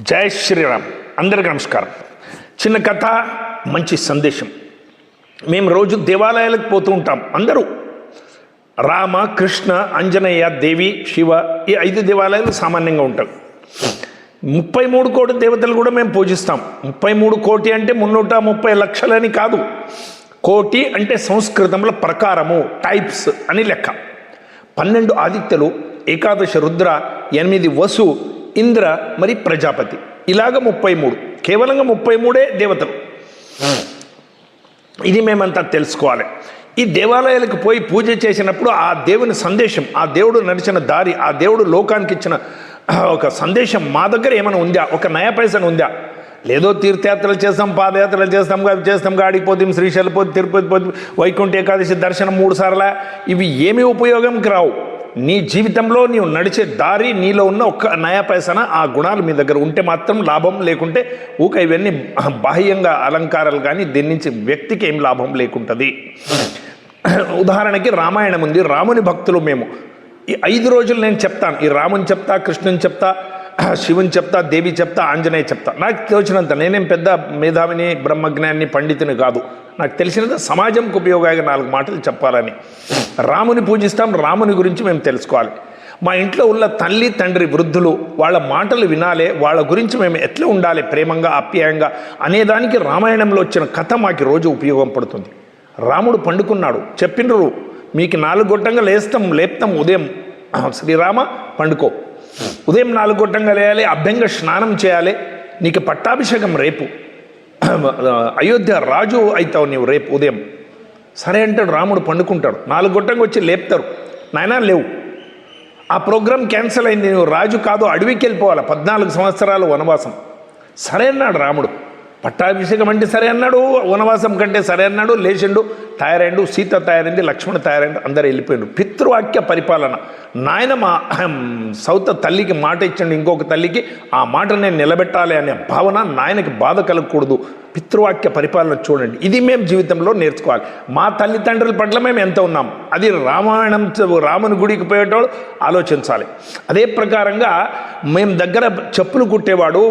జై శ్రీరామ్. అందరికీ నమస్కారం. చిన్న కథ మంచి సందేశం. మేము రోజు దేవాలయాలకు పోతూ ఉంటాం. అందరూ రామ కృష్ణ అంజనేయ దేవి శివ ఈ ఐదు దేవాలయాలు సామాన్యంగా ఉంటాయి ముప్పై మూడు కోటి దేవతలు కూడా మేము పూజిస్తాం. ముప్పై మూడు కోటి అంటే మున్నూట ముప్పై లక్షలని కాదు. కోటి అంటే సంస్కృతంలో ప్రకారము టైప్స్ అని లెక్క. పన్నెండు ఆదిత్యలు ఏకాదశ రుద్ర ఎనిమిది వసు ఇంద్ర మరి ప్రజాపతి. ఇలాగ ముప్పై మూడు కేవలంగా ముప్పై మూడే దేవతలు. ఇది మేమంతా తెలుసుకోవాలి. ఈ దేవాలయాలకు పోయి పూజ చేసినప్పుడు ఆ దేవుని సందేశం ఆ దేవుడు నడిచిన దారి ఆ దేవుడు లోకానికి ఇచ్చిన ఒక సందేశం మా దగ్గర ఏమైనా ఉందా? ఒక నయ ఉందా? లేదో తీర్థయాత్రలు చేస్తాం పాదయాత్రలు చేస్తాం అవి చేస్తాం గాడికి పోతాం శ్రీశైలం తిరుపతి పోతే వైకుంఠ ఏకాదశి దర్శనం మూడు సార్ల. ఇవి ఏమీ ఉపయోగంకి రావు. నీ జీవితంలో నీవు నడిచే దారి నీలో ఉన్న ఒక్క నయా పైసన ఆ గుణాలు మీ దగ్గర ఉంటే మాత్రం లాభం లేకుంటే ఊక ఇవన్నీ బాహ్యంగా అలంకారాలు కానీ దీని నుంచి వ్యక్తికి ఏం లాభం లేకుంటుంది. ఉదాహరణకి రామాయణం ఉంది. రాముని భక్తులు మేము. ఈ ఐదు రోజులు నేను చెప్తాను. ఈ రాముని చెప్తా కృష్ణుని చెప్తా శివుని చెప్తా దేవి చెప్తా ఆంజనేయ చెప్తా. నాకు తోచినంత నేనేం పెద్ద మేధావిని బ్రహ్మజ్ఞాన్ని పండితుని కాదు. నాకు తెలిసినంత సమాజంకు ఉపయోగంగా నాలుగు మాటలు చెప్పాలని. రాముని పూజిస్తాం రాముని గురించి మేము తెలుసుకోవాలి. మా ఇంట్లో ఉన్న తల్లి తండ్రి వృద్ధులు వాళ్ళ మాటలు వినాలే వాళ్ళ గురించి మేము ఎట్లా ఉండాలి ప్రేమంగా ఆప్యాయంగా అనేదానికి రామాయణంలో వచ్చిన కథ మాకు రోజు ఉపయోగం పడుతుంది. రాముడు పండుకున్నాడు. చెప్పినరు మీకు నాలుగు గొట్టంగా లేస్తాం లేపుతాం ఉదయం. శ్రీరామ పండుకో. ఉదయం నాలుగు గొట్టంగా లేయాలి అభ్యంగ స్నానం చేయాలి. నీకు పట్టాభిషేకం రేపు. అయోధ్య రాజు అవుతావు నీవు రేపు ఉదయం. సరే అంటాడు రాముడు పండుకుంటాడు. నాలుగు గొట్టంగా వచ్చి లేపుతారు. నాయనా లేవు. ఆ ప్రోగ్రాం క్యాన్సిల్ అయింది. నువ్వు రాజు కాదు అడవికి వెళ్ళిపోవాలి. పద్నాలుగు సంవత్సరాలు వనవాసం. సరే అన్నాడు రాముడు. పట్టాభిషేకం అంటే సరే అన్నాడు వనవాసం కంటే సరే అన్నాడు లేచిండు. తయారైండు సీత తయారైంది లక్ష్మణ తయారైండు అందరు వెళ్ళిపోయిండు పితృవాక్య పరిపాలన. నాయన మా సౌత తల్లికి మాట ఇచ్చండి ఇంకొక తల్లికి ఆ మాట నేను నిలబెట్టాలి అనే భావన నాయనకి బాధ కలగకూడదు. పితృవాక్య పరిపాలన చూడండి. ఇది మేము జీవితంలో నేర్చుకోవాలి. మా తల్లిదండ్రుల పట్ల మేము ఎంత ఉన్నాం? అది రామాయణం రాముని గుడికి పోయేటోడు ఆలోచించాలి. అదే ప్రకారంగా మేము దగ్గర చెప్పులు కుట్టేవాడు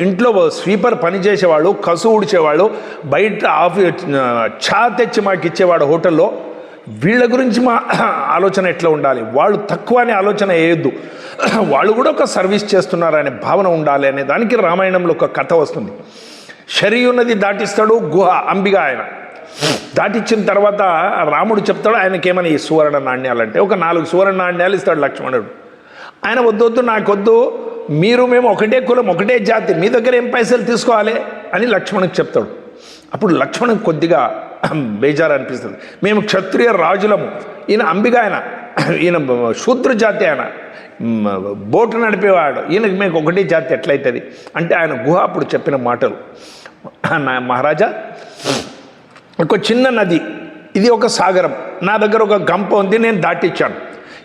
ఇంట్లో స్వీపర్ పనిచేసేవాడు కసు ఊడ్చేవాడు బయట ఆఫీ చా తెచ్చి మాకు ఇచ్చేవాడు హోటల్లో వీళ్ళ గురించి మా ఆలోచన ఎట్లా ఉండాలి? వాళ్ళు తక్కువ అనే ఆలోచన వేయొద్దు. వాళ్ళు కూడా ఒక సర్వీస్ చేస్తున్నారనే భావన ఉండాలి అనే దానికి రామాయణంలో ఒక కథ వస్తుంది. శరీయున్నది దాటిస్తాడు గుహ అంబిగా ఆయన. దాటిచ్చిన తర్వాత రాముడు చెప్తాడు ఆయనకేమని ఈ సువర్ణ నాణ్యాలంటే. ఒక నాలుగు సువర్ణ నాణ్యాలు ఇస్తాడు లక్ష్మణుడు. ఆయన వద్దొద్దు నాకొద్దు మీరు మేము ఒకటే కులం ఒకటే జాతి మీ దగ్గర ఏం పైసలు తీసుకోవాలి అని లక్ష్మణుకి చెప్తాడు. అప్పుడు లక్ష్మణ్ కొద్దిగా బేజారు అనిపిస్తుంది మేము క్షత్రియ రాజులము. ఈయన అంబిగా ఆయన. ఈయన శూద్ర జాతి ఆయన. బోటు నడిపేవాడు. ఈయనకి మేము ఒకటే జాతి ఎట్లయితుంది? అంటే ఆయన గుహ అప్పుడు చెప్పిన మాటలు. నా మహారాజా ఒక చిన్న నది. ఇది ఒక సాగరం. నా దగ్గర ఒక గంప ఉంది నేను దాటిచ్చాను.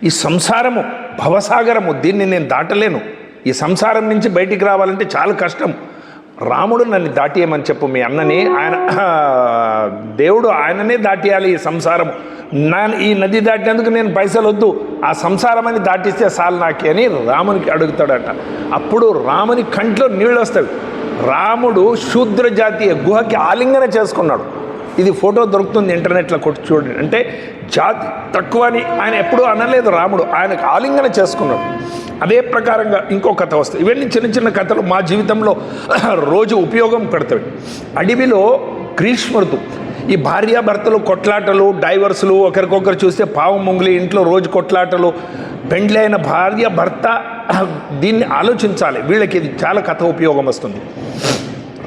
ఈ సంసారము భవసాగరము. దీన్ని నేను దాటలేను. ఈ సంసారం నుంచి బయటికి రావాలంటే చాలా కష్టం. రాముడు నన్ను దాటియమని చెప్పు మీ అన్నని ఆయన దేవుడు ఆయననే దాటియాలి ఈ సంసారం. నా ఈ నది దాటినందుకు నేను పైసలు వద్దు. ఆ సంసారమని దాటిస్తే చాలు నాకే అని రామునికి అడుగుతాడట. అప్పుడు రాముని కంట్లో నీళ్ళు వస్తాయి. రాముడు శూద్ర జాతీయ గుహకి ఆలింగన చేసుకున్నాడు. ఇది ఫోటో దొరుకుతుంది ఇంటర్నెట్లో కొట్టి చూడండి. అంటే జాతి తక్కువ అని ఆయన ఎప్పుడూ అనలేదు రాముడు. ఆయనకు ఆలింగన చేసుకున్నాడు. అదే ప్రకారంగా ఇంకో కథ వస్తుంది. ఇవన్నీ చిన్న చిన్న కథలు మా జీవితంలో రోజు ఉపయోగం పడతాయి. అడవిలో గ్రీష్మ ఋతువు ఈ భార్యాభర్తలు కొట్లాటలు డైవర్సులు ఒకరికొకరు చూస్తే పావు ముంగులి ఇంట్లో రోజు కొట్లాటలు. పెండ్లి అయిన భార్య భర్త దీన్ని ఆలోచించాలి. వీళ్ళకి ఇది చాలా కథ ఉపయోగం వస్తుంది.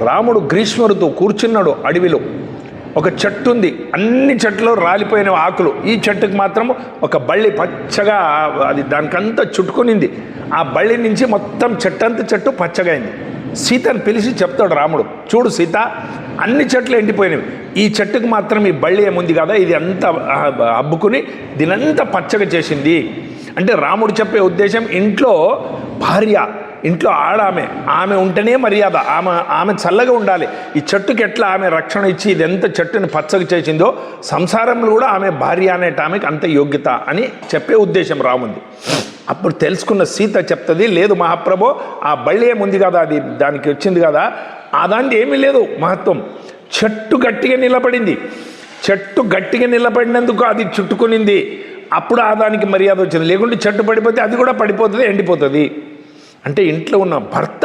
రాముడు గ్రీష్మ ఋతువు కూర్చున్నాడు అడవిలో. ఒక చెట్టు ఉంది అన్ని చెట్లు రాలిపోయిన ఆకులు. ఈ చెట్టుకు మాత్రం ఒక బళ్ళి పచ్చగా అది దానికంతా చుట్టుకునింది. ఆ బళ్ళి నుంచి మొత్తం చెట్టంత చెట్టు పచ్చగా అయింది సీతను పిలిచి చెప్తాడు రాముడు చూడు సీత అన్ని చెట్లు ఎండిపోయినవి. ఈ చెట్టుకు మాత్రం ఈ బళ్ళి ఏముంది కదా? ఇది అంతా అబ్బుకుని దీనంతా పచ్చగా చేసింది. అంటే రాముడు చెప్పే ఉద్దేశం ఇంట్లో భార్య ఇంట్లో ఆడ ఆమె. ఆమె ఉంటేనే మర్యాద. ఆమె ఆమె చల్లగా ఉండాలి. ఈ చెట్టుకి ఎట్లా ఆమె రక్షణ ఇచ్చి ఇది ఎంత చెట్టుని పచ్చగా చేసిందో సంసారంలో కూడా ఆమె భార్య అనేట ఆమెకి అంత యోగ్యత అని చెప్పే ఉద్దేశం రాముంది. అప్పుడు తెలుసుకున్న సీత చెప్తుంది లేదు మహాప్రభో ఆ బళ్ళి ఏముంది కదా అది దానికి వచ్చింది కదా. ఆ దానికి ఏమీ లేదు మహత్వం. చెట్టు గట్టిగా నిలబడింది. చెట్టు గట్టిగా నిలబడినందుకు అది చుట్టుకునింది. అప్పుడు ఆ దానికి మర్యాద వచ్చింది. లేకుంటే చెట్టు పడిపోతే అది కూడా పడిపోతుంది ఎండిపోతుంది. అంటే ఇంట్లో ఉన్న భర్త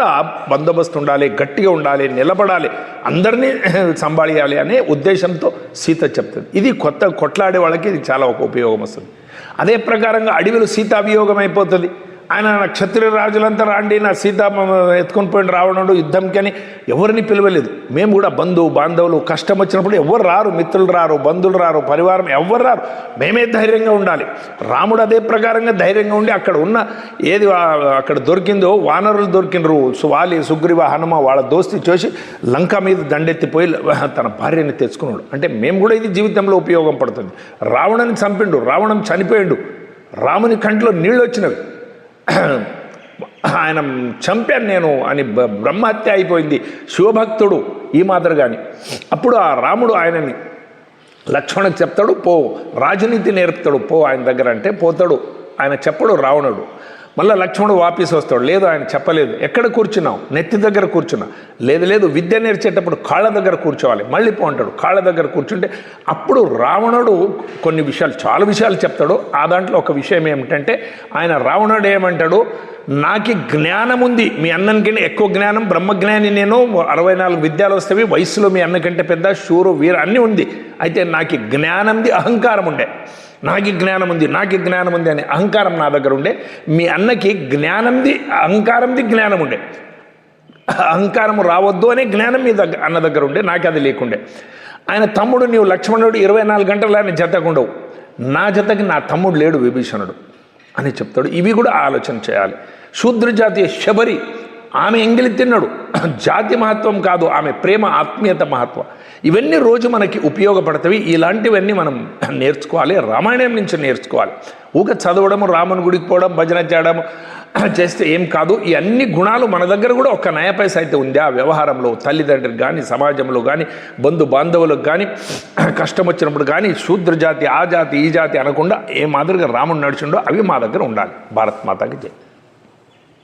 బందోబస్తు ఉండాలి గట్టిగా ఉండాలి నిలబడాలి అందరినీ సంభాళియాలి అనే ఉద్దేశంతో సీత చెప్తుంది. ఇది కొత్త కొట్లాడే వాళ్ళకి ఇది చాలా ఒక ఉపయోగం వస్తుంది. అదే ప్రకారంగా అడవిలో సీతాభియోగం అయిపోతుంది. ఆయన క్షత్రియ రాజులంతా రాండి నా సీత ఎత్తుకొని పోయిన రావణుడు యుద్ధంకి అని ఎవరిని పిలవలేదు. మేము కూడా బంధువు బాంధవులు కష్టం వచ్చినప్పుడు ఎవరు రారు? మిత్రులు రారు బంధువులు రారు పరివారం ఎవరు రారు? మేమే ధైర్యంగా ఉండాలి. రాముడు అదే ప్రకారంగా ధైర్యంగా ఉండి అక్కడ ఉన్న ఏది అక్కడ దొరికిందో వానరులు దొరికినరు వాలి సుగ్రీవ హనుమ వాళ్ళ దోస్తి చూసి లంక మీద దండెత్తిపోయి తన భార్యని తెచ్చుకున్నాడు. అంటే మేము కూడా ఇది జీవితంలో ఉపయోగం పడుతుంది. రావణుని చంపిండు రావణం చనిపోయిండు. రాముని కంటిలో నీళ్ళు వచ్చినవి. ఆయన చంపాను నేను అని బ- బ్రహ్మహత్య అయిపోయింది. శివభక్తుడు ఈ మాదిరిగాని అప్పుడు ఆ రాముడు ఆయనని లక్ష్మణుడికి చెప్తాడు పో రాజనీతి నేర్పుతాడు పో ఆయన దగ్గర అంటే పోతాడు. ఆయన చెప్పడు రావణుడు. మళ్ళీ లక్ష్మణుడు వాపీస్ వస్తాడు. లేదు ఆయన చెప్పలేదు. ఎక్కడ కూర్చున్నావు? నెత్తి దగ్గర కూర్చున్నా. లేదు లేదు విద్య నేర్చేటప్పుడు కాళ్ళ దగ్గర కూర్చోవాలి. మళ్ళీ పోంటాడు కాళ్ళ దగ్గర కూర్చుంటే అప్పుడు రావణుడు కొన్ని విషయాలు చాలా విషయాలు చెప్తాడు. ఆ దాంట్లో ఒక విషయం ఏమిటంటే ఆయన రావణుడు ఏమంటాడు? నాకు జ్ఞానం ఉంది మీ అన్నకి ఎక్కువ జ్ఞానం బ్రహ్మజ్ఞాని నేను అరవై నాలుగు విద్యాలు వస్తేవి వయసులో మీ అన్నకంటే పెద్ద షూరు వీర అన్నీ ఉంది. అయితే నాకు జ్ఞానంది అహంకారం ఉండే నాకు జ్ఞానం ఉంది నాకు జ్ఞానం ఉంది అనే అహంకారం నా దగ్గర ఉండే. మీ అన్నకి జ్ఞానంది అహంకారంది జ్ఞానం ఉండే అహంకారం రావద్దు అనే జ్ఞానం మీ దగ్గర అన్న దగ్గర ఉండే నాకు అది లేకుండే. ఆయన తమ్ముడు నీవు లక్ష్మణుడు ఇరవై నాలుగు గంటలు ఆయన జతకుండవు. నా జతకి నా తమ్ముడు లేడు విభీషణుడు. అని చెప్తాడు. ఇవి కూడా ఆలోచన చేయాలి. శూద్ర జాతి శబరి ఆమె ఎంగిలి తిన్నాడు. జాతి మహత్వం కాదు ఆమె ప్రేమ ఆత్మీయత మహత్వం. ఇవన్నీ రోజు మనకి ఉపయోగపడతాయి ఇలాంటివన్నీ మనం నేర్చుకోవాలి. రామాయణం నుంచి నేర్చుకోవాలి. ఊక చదవడము రాముని గుడికి పోవడం భజన చేయడము చేస్తే ఏం కాదు. ఈ అన్ని గుణాలు మన దగ్గర కూడా ఒక నయ పైసా అయితే ఉంది. ఆ వ్యవహారంలో తల్లిదండ్రులకు కానీ సమాజంలో కానీ బంధు బాంధవులకు కానీ కష్టం వచ్చినప్పుడు కానీ శూద్ర జాతి ఆ జాతి ఈ జాతి అనకుండా ఏ మాదిరిగా రాముడు నడిచిండో అవి మా దగ్గర ఉండాలి. భారత్ మాతాకి జై.